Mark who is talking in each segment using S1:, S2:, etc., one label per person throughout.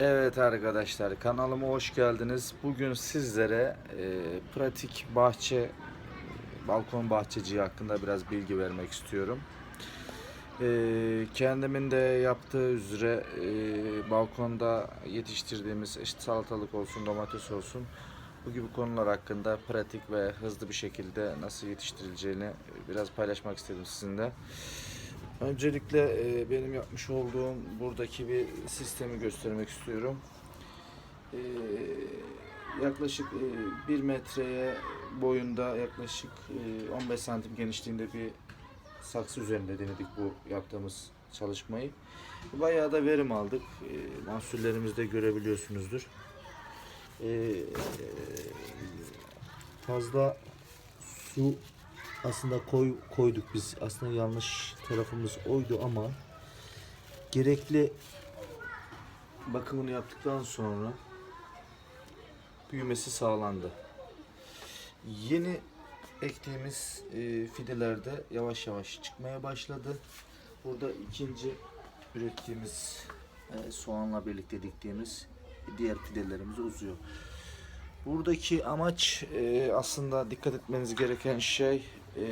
S1: Evet arkadaşlar kanalıma hoş geldiniz. Bugün sizlere e, pratik bahçe, balkon bahçeciği hakkında biraz bilgi vermek istiyorum. E, kendimin de yaptığı üzere e, balkonda yetiştirdiğimiz işte salatalık olsun, domates olsun bu gibi konular hakkında pratik ve hızlı bir şekilde nasıl yetiştirileceğini biraz paylaşmak istedim sizinle. Öncelikle e, benim yapmış olduğum buradaki bir sistemi göstermek istiyorum. E, yaklaşık e, 1 metreye boyunda yaklaşık e, 15 santim genişliğinde bir saksı üzerinde denedik bu yaptığımız çalışmayı. Bayağı da verim aldık. E, mahsullerimizi de görebiliyorsunuzdur. E, fazla su aslında koy, koyduk biz. Aslında yanlış tarafımız oydu ama gerekli bakımını yaptıktan sonra büyümesi sağlandı. Yeni ektiğimiz e, fidelerde yavaş yavaş çıkmaya başladı. Burada ikinci ürettiğimiz e, soğanla birlikte diktiğimiz diğer fidelerimiz uzuyor. Buradaki amaç e, aslında dikkat etmeniz gereken şey e,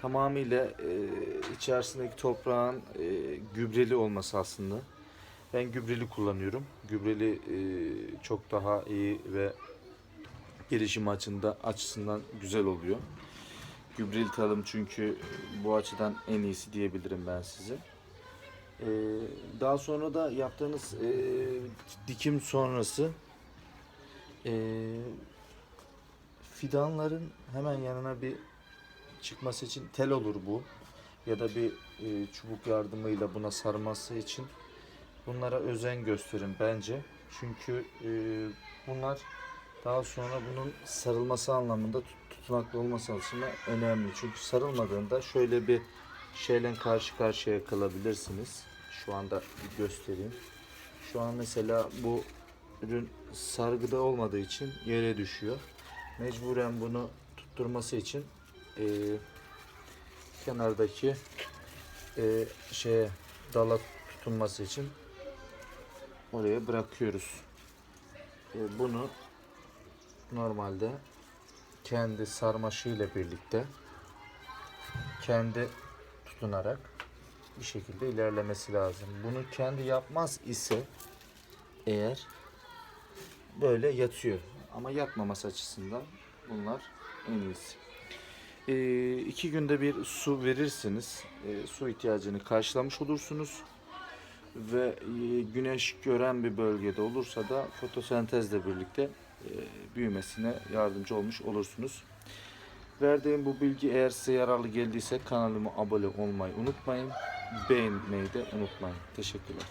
S1: tamamıyla e, içerisindeki toprağın e, gübreli olması aslında. Ben gübreli kullanıyorum. Gübreli e, çok daha iyi ve gelişim açısından, açısından güzel oluyor. Gübreli tarım çünkü bu açıdan en iyisi diyebilirim ben size. E, daha sonra da yaptığınız e, dikim sonrası e, fidanların hemen yanına bir çıkması için tel olur bu. Ya da bir e, çubuk yardımıyla buna sarması için bunlara özen gösterin bence. Çünkü e, bunlar daha sonra bunun sarılması anlamında tut- tutunaklı olması açısından önemli. Çünkü sarılmadığında şöyle bir şeyle karşı karşıya kalabilirsiniz. Şu anda bir göstereyim. Şu an mesela bu ürün sargıda olmadığı için yere düşüyor. Mecburen bunu tutturması için e, kenardaki e, şeye dala tutunması için oraya bırakıyoruz. E, bunu normalde kendi sarmaşığıyla birlikte kendi tutunarak bir şekilde ilerlemesi lazım. Bunu kendi yapmaz ise eğer böyle yatıyor. Ama yatmaması açısından bunlar en iyisi. Ee, iki günde bir su verirseniz e, su ihtiyacını karşılamış olursunuz. Ve e, güneş gören bir bölgede olursa da fotosentezle birlikte e, büyümesine yardımcı olmuş olursunuz. Verdiğim bu bilgi eğer size yararlı geldiyse kanalıma abone olmayı unutmayın. Beğenmeyi de unutmayın. Teşekkürler.